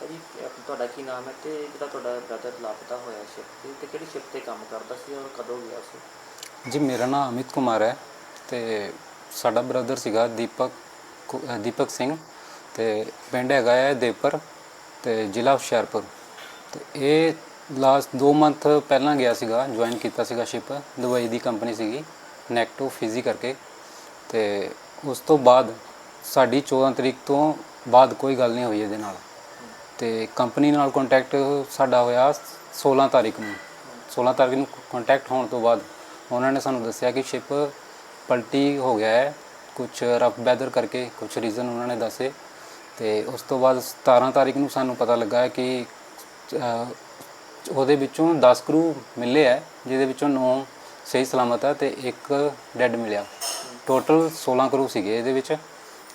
ਜੀ ਅਹ ਤੁਹਾਡਾ ਕੀ ਨਾਮ ਹੈ? ਤੇ ਜਿਹੜਾ ਤੁਹਾਡਾ ਬ੍ਰਦਰ ਲਾਪਤਾ ਹੋਇਆ ਸ਼ਿਪ ਤੇ ਤੇ ਕਿਹੜੀ ਸ਼ਿਪ ਤੇ ਕੰਮ ਕਰਦਾ ਸੀ ਔਰ ਕਦੋਂ ਗਿਆ ਸੀ? ਜੀ ਮੇਰਾ ਨਾਮ ਅਮਿਤ ਕੁਮਾਰ ਹੈ ਤੇ ਸਾਡਾ ਬ੍ਰਦਰ ਸੀਗਾ ਦੀਪਕ ਕੁ- ਅ, ਦੀਪਕ ਸਿੰਘ ਤੇ ਪਿੰਡ ਹੈਗਾ ਹੈ ਦੇਵਪੁਰ ਤੇ ਜ਼ਿਲ੍ਹਾ ਹੁਸ਼ਿਆਰਪੁਰ। ਤੇ ਇਹ ਲਾਸਟ 2 ਮੰਥ ਪਹਿਲਾਂ ਗਿਆ ਸੀਗਾ ਜੁਆਇਨ ਕੀਤਾ ਸੀਗਾ ਸ਼ਿਪ ਦੁਬਈ ਦੀ ਕੰਪਨੀ ਸੀਗੀ ਨੈਕਟੋ ਫਿਜ਼ੀ ਕਰਕੇ। ਤੇ ਉਸ ਤੋਂ ਬਾਅਦ ਸਾਡੀ 14 ਤਰੀਕ ਤੋਂ ਬਾਅਦ ਕੋਈ ਗੱਲ ਨਹੀਂ ਹੋਈ ਇਹਦੇ ਨਾਲ। ਤੇ ਕੰਪਨੀ ਨਾਲ ਕੰਟੈਕਟ ਸਾਡਾ ਹੋਇਆ 16 ਤਾਰੀਖ ਨੂੰ। 16 ਤਾਰੀਖ ਨੂੰ ਕੰਟੈਕਟ ਹੋਣ ਤੋਂ ਬਾਅਦ ਉਹਨਾਂ ਨੇ ਸਾਨੂੰ ਦੱਸਿਆ ਕਿ ਸ਼ਿਪ ਪਲਟੀ ਹੋ ਗਿਆ ਹੈ। ਕੁਝ ਰਫ ਵੈਦਰ ਕਰਕੇ ਕੁਝ ਰੀਜ਼ਨ ਉਹਨਾਂ ਨੇ ਦੱਸੇ। ਤੇ ਉਸ ਤੋਂ ਬਾਅਦ 17 ਤਾਰੀਖ ਨੂੰ ਸਾਨੂੰ ਪਤਾ ਲੱਗਾ ਹੈ ਕਿ ਉਹਦੇ ਵਿੱਚੋਂ 10 ਕਰੂ ਮਿਲੇ ਹੈ, ਜਿਹਦੇ ਵਿੱਚੋਂ 9 ਸਹੀ ਸਲਾਮਤ ਹੈ ਤੇ ਇੱਕ ਡੈੱਡ ਮਿਲਿਆ। ਟੋਟਲ 16 ਕਰੂ ਸੀਗੇ ਇਹਦੇ ਵਿੱਚ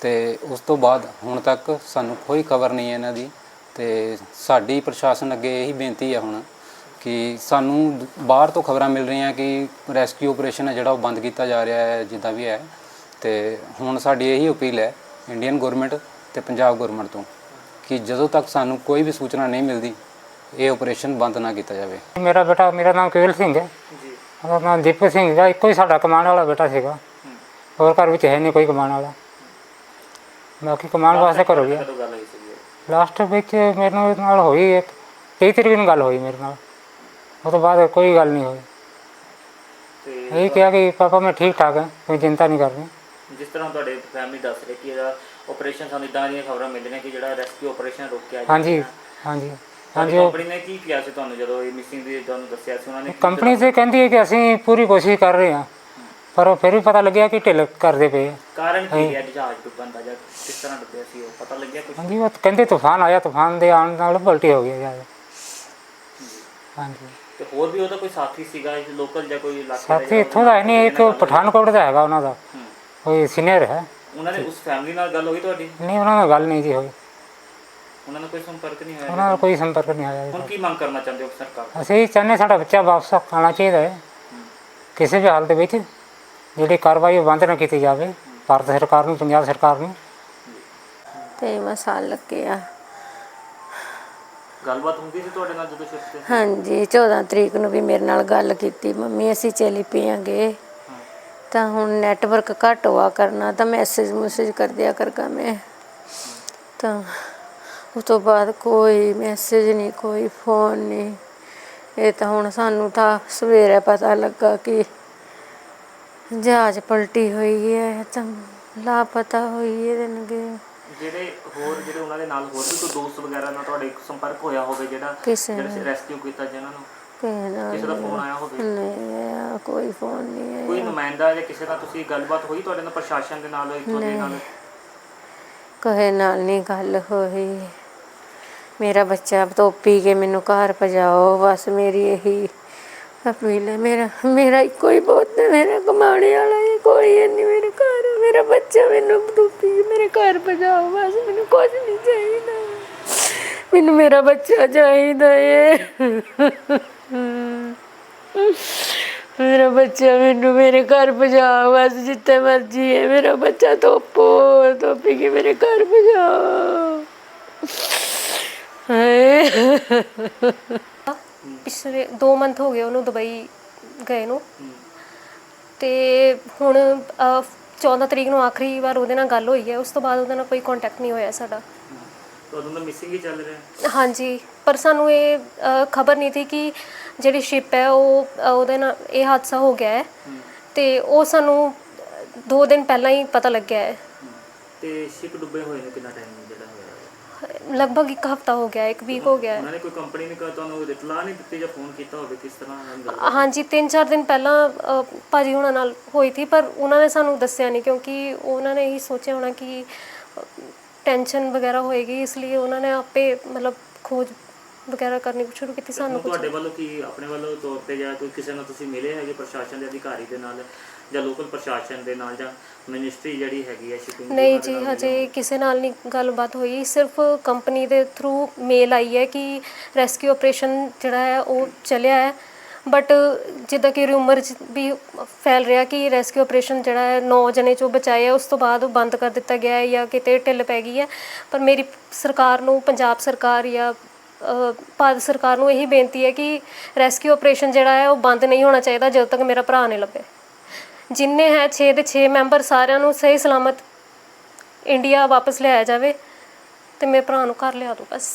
ਤੇ ਉਸ ਤੋਂ ਬਾਅਦ ਹੁਣ ਤੱਕ ਸਾਨੂੰ ਕੋਈ ਖਬਰ ਨਹੀਂ ਹੈ ਇਹਨਾਂ ਦੀ। ਤੇ ਸਾਡੀ ਪ੍ਰਸ਼ਾਸਨ ਅੱਗੇ ਇਹੀ ਬੇਨਤੀ ਹੈ ਹੁਣ ਕਿ ਸਾਨੂੰ ਦ- ਬਾਹਰ ਤੋਂ ਖਬਰਾਂ ਮਿਲ ਰਹੀਆਂ ਕਿ ਰੈਸਕਿਊ ਆਪਰੇਸ਼ਨ ਹੈ ਜਿਹੜਾ ਉਹ ਬੰਦ ਕੀਤਾ ਜਾ ਰਿਹਾ ਹੈ ਜਿੱਦਾਂ ਵੀ ਹੈ। ਤੇ ਹੁਣ ਸਾਡੀ ਇਹੀ ਅਪੀਲ ਹੈ ਇੰਡੀਅਨ ਗਵਰਨਮੈਂਟ ਤੇ ਪੰਜਾਬ ਗਵਰਨਮੈਂਟ ਤੋਂ ਕਿ ਜਦੋਂ ਤੱਕ ਸਾਨੂੰ ਕੋਈ ਵੀ ਸੂਚਨਾ ਨਹੀਂ ਮਿਲਦੀ ਇਹ ਆਪਰੇਸ਼ਨ ਬੰਦ ਨਾ ਕੀਤਾ ਜਾਵੇ। ਮੇਰਾ ਬੇਟਾ ਮੇਰਾ ਨਾਮ ਕੇਵਲ ਸਿੰਘ ਹੈ। ਜੀ। ਉਹਦਾ ਨਾਮ ਦੀਪਕ ਸਿੰਘ ਹੈ। ਇੱਕੋ ਹੀ ਸਾਡਾ ਕਮਾਉਣ ਵਾਲਾ ਬੇਟਾ ਸੀਗਾ। ਹੋਰ ਘਰ ਵਿੱਚ ਹੈ ਨਹੀਂ ਕੋਈ ਕਮਾਉਣ ਵਾਲਾ। ਬਾਕੀ ਕਮਾਉਣ ਵਾਸਤੇ ਘਰ ਹੋ ਗਿਆ। ਲਾਸਟ ਵਿੱਚ ਮੇਰੇ ਨਾਲ ਨਾਲ ਹੋਈ ਇੱਕ 23 ਤਰੀਕ ਨੂੰ ਗੱਲ ਹੋਈ ਮੇਰੇ ਨਾਲ। ਉਹ ਤੋਂ ਬਾਅਦ ਕੋਈ ਗੱਲ ਨਹੀਂ ਹੋਈ। ਤੇ ਇਹ ਕਿਹਾ ਕਿ ਪਾਪਾ ਮੈਂ ਠੀਕ ਠਾਕ ਹਾਂ ਕੋਈ ਚਿੰਤਾ ਨਹੀਂ ਕਰਨੀ। ਜਿਸ ਤਰ੍ਹਾਂ ਤੁਹਾਡੇ ਫੈਮਿਲੀ ਦੱਸ ਰਹੇ ਕਿ ਇਹਦਾ ਆਪਰੇਸ਼ਨ ਸਾਨੂੰ ਇਦਾਂ ਦੀਆਂ ਖਬਰਾਂ ਮਿਲ ਰਹੀਆਂ ਕਿ ਜਿਹੜਾ ਰੈਸਕਿਊ ਆਪਰੇਸ਼ਨ ਰੋਕਿਆ ਹਾਂਜੀ। ਹਾਂਜੀ। ਹਾਂਜੀ ਕੰਪਨੀ ਨੇ ਕੀ ਕਿਹਾ ਸੀ ਤੁਹਾਨੂੰ ਜਦੋਂ ਇਹ ਮਿਸਿੰਗ ਦੀ ਤੁਹਾਨੂੰ ਦੱਸਿਆ ਸੀ? ਉਹਨਾਂ ਨੇ ਕੰਪਨੀ ਤੇ ਕਹਿੰਦੀ ਹੈ ਕਿ ਅਸੀਂ ਪੂਰੀ ਕੋਸ਼ਿਸ਼ ਕਰ ਰਹੇ ਹਾਂ। ਪਰ ਉਹ ਫਿਰ ਵੀ ਪਤਾ ਲੱਗਿਆ ਕਿ ਢਿੱਲ ਕਰਦੇ ਪਏ ਆ। ਕਾਰਨ ਕੀ ਹੈ ਜਹਾਜ਼ ਡੁੱਬਣ ਦਾ ਜਾਂ ਕਿਸ ਤਰ੍ਹਾਂ ਡੁੱਬਿਆ ਸੀ ਉਹ? ਪਤਾ ਲੱਗਿਆ ਕੁਝ ਹਾਂਜੀ ਉਹ ਕਹਿੰਦੇ ਤੂਫਾਨ ਆਇਆ ਤੂਫਾਨ ਦੇ ਆਉਣ ਨਾਲ ਪਲਟੀ ਹੋ ਗਈ ਜ਼ਿਆਦਾ ਹਾਂਜੀ। ਤੇ ਹੋਰ ਵੀ ਉਹਦਾ ਕੋਈ ਸਾਥੀ ਸੀਗਾ ਇਸ ਲੋਕਲ ਜਾਂ ਕੋਈ ਇਲਾਕੇ ਦਾ ਸਾਥੀ ਜਿਹੜਾ ਇੱਥੋਂ ਦਾ ਹੈ ਨਹੀਂ ਇੱਕ ਪਠਾਨਕੋਟ ਦਾ ਹੈਗਾ ਉਹਨਾਂ ਦਾ। ਹੂੰ। ਕੋਈ ਸੀਨੀਅਰ ਹੈ। ਉਹਨਾਂ ਨੇ ਉਸ ਫੈਮਿਲੀ ਨਾਲ ਗੱਲ ਹੋਈ ਤੁਹਾਡੀ? ਨਹੀਂ ਉਹਨਾਂ ਨਾਲ ਗੱਲ ਨਹੀਂ ਜੀ ਹੋਈ। ਉਹਨਾਂ ਨਾਲ ਕੋਈ ਸੰਪਰਕ ਨਹੀਂ ਹੋਇਆ? ਉਹਨਾਂ ਨਾਲ ਕੋਈ ਸੰਪਰਕ ਨਹੀਂ ਆਇਆ ਹੁਣ। ਕੀ ਮੰਗ ਕਰਨਾ ਚਾਹੁੰਦੇ ਹੋ ਸਰਕਾਰ ਤੋਂ? ਅਸੀਂ ਚਾਹੁੰਦੇ ਸਾਡਾ ਬੱਚਾ ਵਾਪਸ ਆਉਣਾ ਚਾਹੀਦਾ ਹੈ। ਕਿਸੇ ਵੀ ਹਾਲਤ ਵਿੱਚ ਜਿਹੜੀ ਕਾਰਵਾਈ ਉਹ ਬੰਦ ਨਾ ਕੀਤੀ ਜਾਵੇ ਭਾਰਤ ਸਰਕਾਰ ਨੂੰ ਪੰਜਾਬ ਸਰਕਾਰ ਨੂੰ। ਤੇ ਮਸਾਲ ਲੱਗੇ ਆ। ਗੱਲਬਾਤ ਹੁੰਦੀ ਸੀ ਤੁਹਾਡੇ ਨਾਲ ਜਦੋਂ ਸ਼ਿਫਟ ਤੇ ਹਾਂਜੀ 14 ਤਰੀਕ ਨੂੰ ਵੀ ਮੇਰੇ ਨਾਲ ਗੱਲ ਕੀਤੀ ਮੰਮੀ ਅਸੀਂ ਚੱਲੀ ਪਈਆਂਗੇ ਤਾਂ ਹੁਣ ਨੈਟਵਰਕ ਘੱਟ ਹੋਆ ਕਰਨਾ ਤਾਂ ਮੈਸੇਜ ਮੈਸੇਜ ਕਰ ਦਿਆ ਕਰਗਾ ਮੈਂ। ਤਾਂ ਉਸ ਤੋਂ ਬਾਅਦ ਕੋਈ ਮੈਸੇਜ ਨਹੀਂ ਕੋਈ ਫੋਨ ਨਹੀਂ। ਇਹ ਤਾਂ ਹੁਣ ਸਾਨੂੰ ਤਾਂ ਸਵੇਰੇ ਪਤਾ ਲੱਗਾ ਕਿ ਜਹਾਜ਼ ਪਲਟੀ ਹੋਈ ਹੈ ਤਾਂ ਲਾਪਤਾ ਹੋਈ ਹੈ ਦੇਣਗੇ ਜਿਹੜੇ ਹੋਰ ਜਿਹੜੇ ਉਹਨਾਂ ਦੇ ਨਾਲ ਹੋਰ ਵੀ ਕੋਈ ਦੋਸਤ ਵਗੈਰਾ ਨਾਲ ਤੁਹਾਡੇ ਸੰਪਰਕ ਹੋਇਆ ਹੋਵੇ ਜਿਹੜਾ ਕਿਸੇ ਜਿਹੜੇ ਨਾਲ। ਰੈਸਕਿਊ ਕੀਤਾ ਜਿਹਨਾਂ ਨੂੰ? ਕਿਸੇ ਨਾਲ ਕਿਸੇ ਦਾ ਫੋਨ ਆਇਆ ਹੋਵੇ? ਨਹੀਂ ਆਇਆ, ਕੋਈ ਫੋਨ ਨਹੀਂ ਆਇਆ। ਕੋਈ ਨੁਮਾਇੰਦਾ ਜਾਂ ਕਿਸੇ ਦਾ ਤੁਸੀਂ ਗੱਲਬਾਤ ਹੋਈ ਤੁਹਾਡੇ ਨਾਲ ਪ੍ਰਸ਼ਾਸਨ ਦੇ ਨਾਲ ਇੱਥੋਂ ਦੇ ਨਾਲ? ਕਹੇ ਨਾਲ ਨਹੀਂ ਗੱਲ ਹੋਈ। ਮੇਰਾ ਬੱਚਾ ਧੋਪੀ ਕੇ ਮੈਨੂੰ ਘਰ ਭਜਾਓ ਬਸ ਮੇਰੀ ਇਹੀ ਅਪੀਲ ਹੈ ਮੇਰਾ ਮੇਰਾ ਇੱਕੋ ਹੀ ਬਹੁਤ ਹੈ, ਮੇਰਾ ਕਮਾਉਣੇ ਵਾਲਾ ਹੀ ਕੋਈ ਹੈ ਨਹੀਂ, ਮੇਰੇ ਘਰ, ਮੇਰਾ ਬੱਚਾ ਮੈਨੂੰ ਧੋਪੀ ਮੇਰੇ ਘਰ ਭਜਾਓ ਬਸ, ਮੈਨੂੰ ਕੁਝ ਨਹੀਂ ਚਾਹੀਦਾ। ਮੈਨੂੰ ਮੇਰਾ ਬੱਚਾ ਚਾਹੀਦਾ ਏ। ਮੇਰਾ ਬੱਚਾ ਮੈਨੂੰ ਮੇਰੇ ਘਰ ਭਜਾਓ ਬਸ, ਜਿੱਥੇ ਮਰਜ਼ੀ ਹੈ, ਮੇਰਾ ਬੱਚਾ ਧੋਪੋ ਧੋਪੀ ਕੇ ਮੇਰੇ ਘਰ ਭਜਾਓ। ਹਾਏ। ਪਿਛਲੇ 2 ਮੰਥ ਹੋ ਗਏ ਉਹਨੂੰ ਦੁਬਈ ਗਏ ਨੂੰ। ਤੇ ਹੁਣ ਅਹ, 14 ਤਰੀਕ ਨੂੰ ਆਖਰੀ ਵਾਰ ਉਹਦੇ ਨਾਲ ਗੱਲ ਹੋਈ ਹੈ। ਉਸ ਤੋਂ ਬਾਅਦ ਉਹਦੇ ਨਾਲ ਕੋਈ ਕੰਟੈਕਟ ਨਹੀਂ ਹੋਇਆ ਸਾਡਾ। ਉਦੋਂ ਦਾ ਮਿਸਿੰਗ ਹੀ ਚੱਲ ਰਿਹਾ ਹਾਂਜੀ ਪਰ ਸਾਨੂੰ ਇਹ ਖਬਰ ਨਹੀਂ ਸੀ ਕਿ ਜਿਹੜੀ ਸ਼ਿਪ ਹੈ ਉਹ ਉਹਦੇ ਨਾਲ ਇਹ ਹਾਦਸਾ ਹੋ ਗਿਆ ਹੈ। ਤੇ ਉਹ ਸਾਨੂੰ 2 ਦਿਨ ਪਹਿਲਾਂ ਹੀ ਪਤਾ ਲੱਗਿਆ ਹੈ। ਤੇ ਸ਼ਿਪ ਡੁੱਬੇ ਹੋਏ ਨੂੰ ਕਿੰਨਾ ਟਾਈਮ ਲਗਭਗ ਇੱਕ ਹਫਤਾ ਹੋ ਗਿਆ ਇੱਕ ਵੀਕ ਹੋ ਗਿਆ। ਹੈ ਉਹਨਾਂ ਨੇ ਕੋਈ ਕੰਪਨੀ ਨੇ ਕਹਾ ਤੁਹਾਨੂੰ ਇਤਲਾਹ ਨਹੀਂ ਦਿੱਤੀ ਜਾਂ ਫੋਨ ਕੀਤਾ ਹੋਵੇ ਕਿਸ ਤਰ੍ਹਾਂ ਉਹਨਾਂ ਨੇ ਗੱਲ ਹਾਂਜੀ 3-4 ਦਿਨ ਪਹਿਲਾਂ ਅ, ਭਾਜੀ ਹੁਣਾਂ ਨਾਲ ਹੋਈ ਸੀ ਪਰ ਉਹਨਾਂ ਨੇ ਸਾਨੂੰ ਦੱਸਿਆ ਨਹੀਂ ਕਿਉਂਕਿ ਉਹਨਾਂ ਨੇ ਇਹੀ ਸੋਚਿਆ ਹੋਣਾ ਕਿ ਟੈਨਸ਼ਨ ਵਗੈਰਾ ਹੋਏਗੀ ਇਸ ਲਈ ਉਹਨਾਂ ਨੇ ਆਪੇ ਮਤਲਬ ਖੋਜ ਵਗੈਰਾ ਕਰਨੀ ਸ਼ੁਰੂ ਕੀਤੀ ਸਾਨੂੰ ਹੁਣ ਕੁਝ ਤੁਹਾਡੇ ਵੱਲੋਂ ਕੀ ਆਪਣੇ ਵੱਲੋਂ ਤੌਰ ਤੇ ਜਾਂ ਕੋਈ ਕਿਸੇ ਨਾਲ ਤੁਸੀਂ ਮਿਲੇ ਹੈਗੇ ਪ੍ਰਸ਼ਾਸਨ ਦੇ ਅਧਿਕਾਰੀ ਦੇ ਨਾਲ? ਜਾਂ ਲੋਕਲ ਪ੍ਰਸ਼ਾਸਨ ਦੇ ਨਾਲ ਜਾਂ ਮਿਨਿਸਟਰੀ ਜਿਹੜੀ ਹੈਗੀ ਹੈ ਸ਼ਿਪਿੰਗ ਨਹੀਂ ਜੀ ਹਜੇ ਕਿਸੇ ਨਾਲ ਨਹੀਂ ਗੱਲਬਾਤ ਹੋਈ। ਸਿਰਫ ਕੰਪਨੀ ਦੇ ਥਰੂ ਮੇਲ ਆਈ ਹੈ ਕਿ ਰੈਸਕਿਊ ਆਪਰੇਸ਼ਨ ਜਿਹੜਾ ਹੈ ਉਹ ਚੱਲਿਆ ਹੈ। ਬਟ ਜਿੱਦਾਂ ਕਿ ਰਿਊਮਰ ਵੀ ਫੈਲ ਰਿਹਾ ਕਿ ਰੈਸਕਿਊ ਆਪਰੇਸ਼ਨ ਜਿਹੜਾ ਹੈ 9 ਜਣੇ ਚੋਂ ਬਚਾਏ ਆ ਉਸ ਤੋਂ ਬਾਅਦ ਉਹ ਬੰਦ ਕਰ ਦਿੱਤਾ ਗਿਆ ਹੈ ਜਾਂ ਕਿਤੇ ਢਿੱਲ ਪੈ ਗਈ ਹੈ। ਪਰ ਮੇਰੀ ਸਰਕਾਰ ਨੂੰ ਪੰਜਾਬ ਸਰਕਾਰ ਜਾਂ ਭਾਰਤ ਸਰਕਾਰ ਨੂੰ ਇਹੀ ਬੇਨਤੀ ਹੈ ਕਿ ਰੈਸਕਿਊ ਆਪਰੇਸ਼ਨ ਜਿਹੜਾ ਹੈ ਉਹ ਬੰਦ ਨਹੀਂ ਹੋਣਾ ਚਾਹੀਦਾ ਜਦੋਂ ਤੱਕ ਮੇਰਾ ਭਰਾ ਨਹੀਂ ਲੱਭੇ। ਜਿੰਨੇ ਹੈ 6 ਦੇ 6 ਮੈਂਬਰ ਸਾਰਿਆਂ ਨੂੰ ਸਹੀ ਸਲਾਮਤ ਇੰਡੀਆ ਵਾਪਸ ਲਿਆਇਆ ਜਾਵੇ ਤੇ ਮੇਰੇ ਭਰਾ ਨੂੰ ਘਰ ਲਿਆ ਦਿਓ ਬਸ।